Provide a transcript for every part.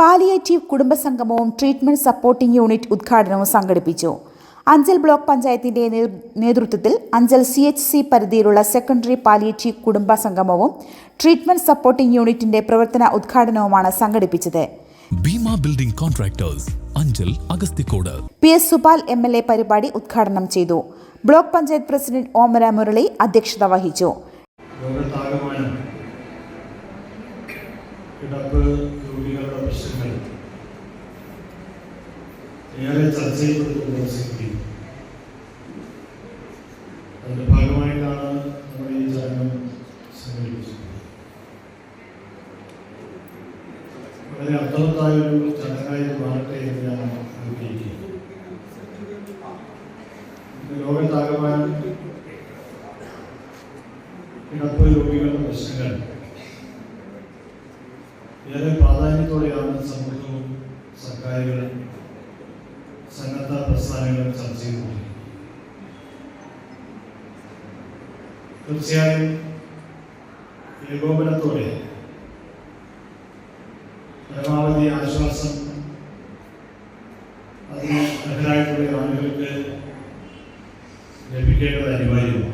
Palliative കുടുംബസംഗമവും treatment supporting unit ഉദ്ഘാടനവും സംഘടിപ്പിച്ചു. അഞ്ചൽ ബ്ലോക്ക് പഞ്ചായത്തിന്റെ നേതൃത്വത്തിൽ അഞ്ചൽ സി എച്ച് സി പരിധിയിലുള്ള സെക്കൻഡറി പാലിയേറ്റീവ് കുടുംബ സംഗമവും ട്രീറ്റ്മെന്റ് സപ്പോർട്ടിംഗ് യൂണിറ്റിന്റെ പ്രവർത്തന ഉദ്ഘാടനവുമാണ് സംഘടിപ്പിച്ചത്. Bhima building contractors Anchal Agasthikode. P S Supal M L A പരിപാടി ഉദ്ഘാടനം ചെയ്തു. ബ്ലോക്ക് പഞ്ചായത്ത് പ്രസിഡന്റ് ഓമര മുരളി അധ്യക്ഷത വഹിച്ചു ലോകത്താകമാനം കിടപ്പ് രോഗികളുടെ പ്രശ്നങ്ങൾ ഏറെ ചർച്ച ചെയ്യപ്പെടുന്ന സ്ഥിതി അതിന്റെ ഭാഗമായിട്ടാണ് നമ്മൾ ഈ ചടങ്ങ് സംഘടിപ്പിച്ചത് വളരെ അർത്ഥവത്തായ ഒരു ചടങ്ങായി മാറട്ടെ എന്ന് ഞാൻ ആഗ്രഹിക്കുന്നു. ലോകത്താകമാൻ കിടപ്പ് രോഗികളുടെ പ്രശ്നങ്ങൾ ഏറെ പ്രാധാന്യത്തോടെയാണ് സമൂഹവും സർക്കാരുകളും സന്നദ്ധ പ്രസ്ഥാനങ്ങളും ചർച്ച ചെയ്തുകൊണ്ടിരിക്കുന്നു തീർച്ചയായും ഏകോപനത്തോടെ പരമാവധി ആശ്വാസം അതിന് അർഹരായിട്ടുള്ള ആളുകൾക്ക് ലഭിക്കേണ്ടത് അനിവാര്യമാണ്.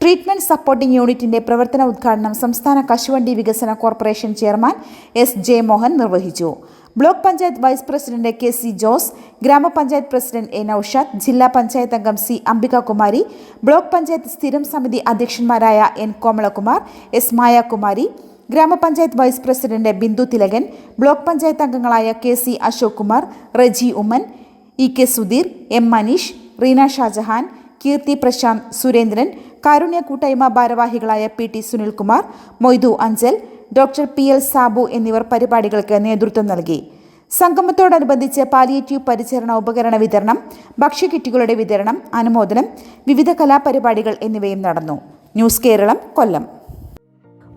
ട്രീറ്റ്മെന്റ് സപ്പോർട്ടിംഗ് യൂണിറ്റിന്റെ പ്രവർത്തന ഉദ്ഘാടനം സംസ്ഥാന കശുവണ്ടി വികസന corporation chairman S J Mohan നിർവഹിച്ചു. Block panchayat vice president K C Jose ഗ്രാമപഞ്ചായത്ത് പ്രസിഡന്റ് എ നൌഷാദ് ജില്ലാ പഞ്ചായത്ത് അംഗം സി അംബികകുമാരി ബ്ലോക്ക് പഞ്ചായത്ത് സ്ഥിരം സമിതി അധ്യക്ഷന്മാരായ എൻ കോമളകുമാർ എസ് മായാകുമാരി ഗ്രാമപഞ്ചായത്ത് vice president Bindu Thilakan block panchayat അംഗങ്ങളായ K C Ashok Kumar Reji Oommen E K Sudheer M Manish Reena Shajahan Keerthi Prasanth Surendran Karunya Koottayma ഭാരവാഹികളായ P T Sunilkumar Moythu Anchal doctor P L Sabu എന്നിവർ പരിപാടികൾക്ക് നേതൃത്വം നൽകി. സംഗമത്തോടനുബന്ധിച്ച് palliative പരിചരണ ഉപകരണ വിതരണം ഭക്ഷ്യക്കിറ്റുകളുടെ വിതരണം അനുമോദനം വിവിധ കലാപരിപാടികൾ എന്നിവയും നടന്നു. ന്യൂസ് കേരളം കൊല്ലം.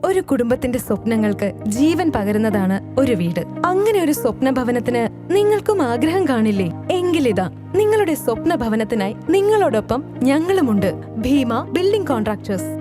ഒരു കുടുംബത്തിന്റെ സ്വപ്നങ്ങൾക്ക് ജീവൻ പകരുന്നതാണ് ഒരു വീട്. അങ്ങനെ ഒരു സ്വപ്ന ഭവനത്തിന് നിങ്ങൾക്കും ആഗ്രഹം കാണില്ലേ? എങ്കിലിതാ നിങ്ങളുടെ സ്വപ്ന ഭവനത്തിനായി നിങ്ങളോടൊപ്പം ഞങ്ങളുമുണ്ട്. Bhima building contractors.